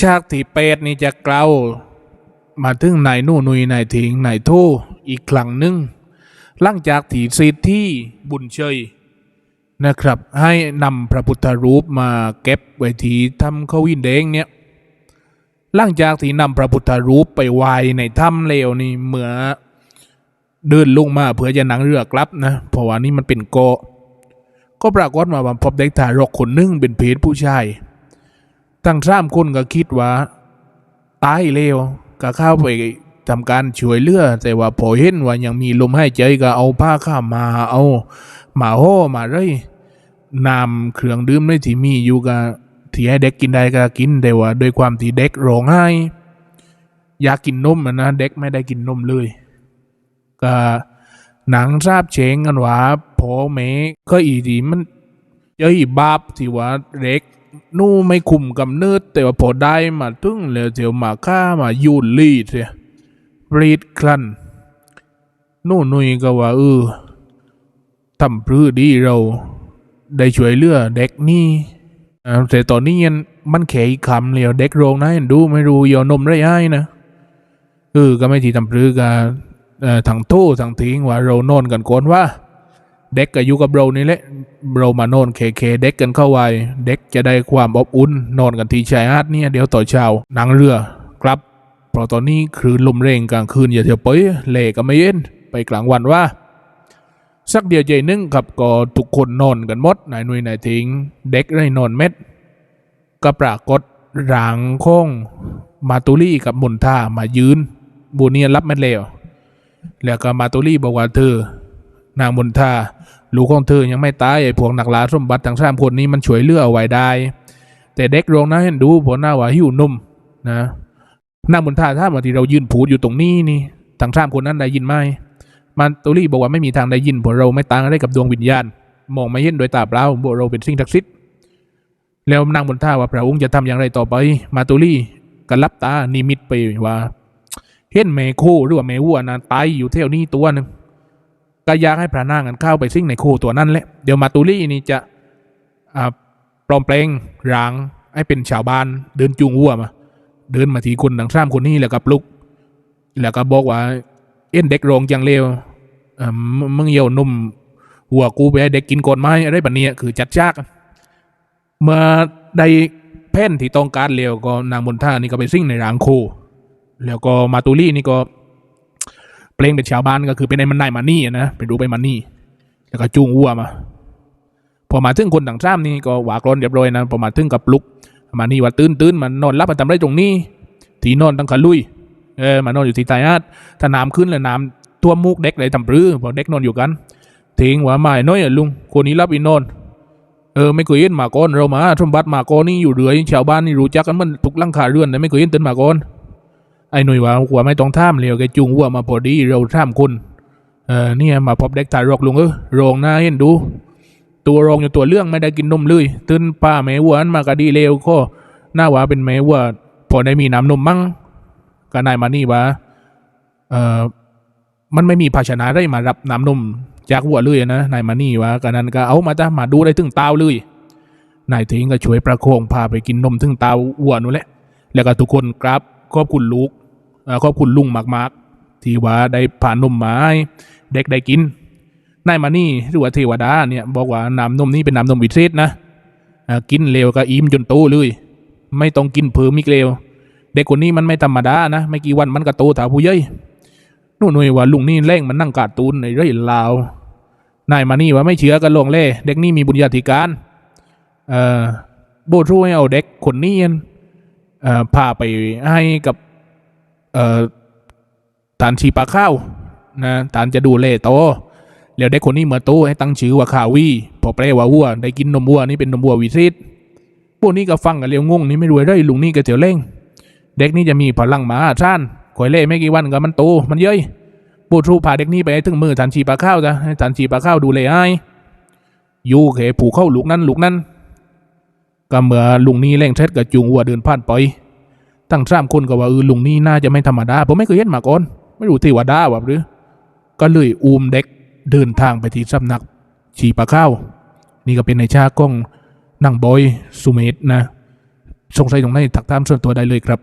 ฉากที่เปดนี่จะเกลามาถึงนายนู่นุยนายถิงนายโทอีกครั้งหนึ่งหลังจากที่สิทธิ์ที่บุญเชยนะครับ ให้นำพระพุทธรูปมาเก็บไว้ที่ถ้ำเขาวินเดงเนี่ยหลังจากที่นำพระพุทธรูปไปไว้ในถ้ำเลวนี่เหมือเดินลงมาเพื่อจะนั่งเรือกลับนะเพราะว่านี่มันเป็นเกก็ปรากฏมาว่าพบเด็กทารกคนนึงเป็นเพศผู้ชาย ทั้งสามคนก็คิดว่า ตายเร็วก็เข้าไปทำการช่วยเหลือแต่ว่าพอเห็นว่ายังมีลมหายใจก็เอาผ้าข้ามาเอาหมาโห่มาเลยนำเครื่องดื่มในที่มีอยู่ก็ที่ให้เด็กกินได้ก็กินแต่ว่าด้วยความที่เด็กร้องไห้อยากกินนมอะนะเด็กไม่ได้กินนมเลยก็หนังทราบเชงกันว่าพอแม่ก็อีดีมันเจออีบาปที่ว่าเด็ก นู่ไม่คุมกำเนิด แต่ว่าพอได้มาตึงแล้วเดี๋ยวมาฆ่ามายูนรีดเสียรีดคลันนู่นุยก็ว่าเออทำพื้ดีเรา ได้ช่วยเลือเด็กนี่แต่ตอนนี้ยังมันแข็อีกคำเลยวเด็กโรงนะดูไม่รู้ยอนมได้ให้นะเออก็ไม่ทีทำพื้กันทางโต้ทางทิ้งว่าเรานอนกันก่อนว่า เด็กก็อยู่กับเรานี่แหละเรามานอนเคเคเด็กกันเข้าไว้ เด็กจะได้ความอบอุ่นนอนกันที่ชายหาดเนี่ยเดี๋ยวต่อเช้านั่งเรือครับ เพราะตอนนี้คลื่นลมแรงกลางคืนอย่าเถียวไปเล่ก็ไม่เย็นไปกลางวันว่า สักเดียวใจนึงกับก็ทุกคนนอนกันหมดนายหนุ่ยนายทิงเด็กได้นอนเม็ดก็ปรากฏร่างของมาตุลี่กับมุนท่ามายืนบูเนียรับเม็ดเลวแล้วก็มาตุลี่บอกว่าเธอ นางมนทาลูกของเธอยังไม่ตายไอ้พวกนักล่าสมบัติทั้งสามคนนี้มันช่วยเลือเอาไว้ได้ แต่เด็กโรงนะเห็นดูผลหน้าว่าหิวนุ่มนะนางมนทาถ้ามาที่เรายืนพูดอยู่ตรงนี้นี่ทั้งสามคนนั้นได้ยินไหมมันตุลี่บอกว่าไม่มีทางได้ยินเพราะเราไม่ต่างอะไรกับดวงวิญญาณมองไม่เห็นโดยตาเปล่าบอกเราเป็นสิ่งศักดิ์สิทธิ์แล้วนางมนทาว่าพระองค์จะทำอย่างไรต่อไป มาตุลี่ก็รับตานิมิตไปว่า เห็นแม่โคหรือว่าแม่วัวนะตายอยู่แถวนี้ตัวหนึ่ง ก็อยากให้พระนางกันเข้าไปซิ่งในโคตัวนั้นแหละเดี๋ยวมาตูลี่นี่จะอ่าปลอมแปลงร่างให้เป็นชาวบ้านเดินจูงวัวมา เดินมาทีคนดังซ้ำคนนี้แล้วก็ปลุก แล้วก็บอกว่าเอ็นเด็กโรงจังเลวเอ่อมึงเยี่ยวนุ่มหัวกูไปให้เด็กกินก่อนไหมอะไรแบบนี้คือจัดจากเมื่อได้แพ่นที่ต้องการเลวก็นางมนท่านี่ก็ไปซิ่งในรางโคแล้วก็มาตูลี่นี่ก็ เพลงเป็นชาวบ้านก็คือเป็นไอ้มันนายมานี่นะไปดูไปมานี่แล้วก็จูงวัวมา พอมาถึงคนต่างชาตินี่ก็หวากรนเรียบร้อยนะพอมาถึงกับลุกมานี่ว่าตื่นตื่นมันนอนรับมันทำไรตรงนี้ ที่นอนตั้งขลุยเออมานอนอยู่ที่ใต้อาดถ้าน้ำขึ้นแล้วน้ำท่วมมุกเด็กเลยทำปรือพอเด็กนอนอยู่กันทิ้งว่าไม่น้อยลุงคนนี้รับอีนอนเออไม่เคยเห็นหมาก้อนเรามาสมบัติหมาก้อนนี่อยู่เรือชาวบ้านนี่รู้จักกันมันทุกลังคาเรือนแต่ไม่เคยเห็นต้นหมาก้อน ไอ้หนุ่ยว่าหัวไม่ต้องท่ามเร็วแกจูงวัวมาพอดีเราท่ามคนเออเนี่ยมาพบเด็กทารกลุงเออโรงหน้าเห็นดู ตัวโรงอยู่ตัวเรื่องไม่ได้กินนมเลยตื่นป้าแม่วัวอันมากะดีเร็วก็หน้าว่าเป็นแม่วัวพอได้มีน้ำนมมั้งก็นายมานี่ว่าเออมันไม่มีภาชนะได้มารับน้ำนมจากวัวเลยนะนายมานี่ว่ากันนั้นก็เอามาจ้ะมาดูได้ถึงเตาเลยนายทิ้งก็ช่วยประโคองพาไปกินนมถึงเตาวัวนู่นแหละ แล้วก็ทุกคนกราบขอบคุณลูก ขอบคุณลุงมากๆ ที่ว่าได้ผ่านนมมาให้เด็กได้กินนายมานี่หรือว่าเทวดาเนี่ยบอกว่าน้ำนมนี้เป็นน้ำนมวิเศษนะกินเร็วก็อิ่มจนโตเลย ไม่ต้องกินเพิ่มอีกเร็วเด็กคนนี้มันไม่ธรรมดานะไม่กี่วันมันก็โตถาผู้ใหญ่นู่นหน่ว่าลุงนี่แร่งมันนั่งการ์ตูนในเรื่อยลาวนายมานี่ว่าไม่เชื่อกันลงเล่เด็กนี่มีบุญญาธิการเอ่อโบช่วยเอาเด็กคนนี้เอ่อพาไปให้กับ เอ่อฐานชีปลาข้าวนะฐานจะดูแลโตแล้วเด็กคนนี้เมื่อโตให้ตั้งชื่อว่าข้าวีพอแปลว่าวัวได้กินนมวัวนี่เป็นนมวัววิเศษพวกนี้ก็ฟังกันเรียวงงนี่ไม่รวยได้ลุงนี่ก็เถียวเล่ง เด็กนี่จะมีพลังมหาชาญคอยเล่ไม่กี่วันก็มันโตมันเย้ยปูทรูพาเด็กนี่ไปให้ถึงมือฐานชีปลาข้าวจ้ะให้ฐานชีปลาข้าวดูแลให้อยูเขผูกเข้าลูกนั้นลูกนั้นก็เมื่อลุงนี้เร่งเท็ดกับจูงวัวเดินผ่านไป ตั้งสามคนก็ว่าเออลุงนี่น่าจะไม่ธรรมดาผมไม่เคยเห็นมาก่อนไม่รู้เทวดาว่าหรือ ก็เลยอูมเด็กเดินทางไปที่สำนัก ชีปลาข้าวนี่ก็เป็นในชาก้องนั่งบอยสุเมธนะสงสัยตรงไหนถักตามส่วนตัวได้เลยครับ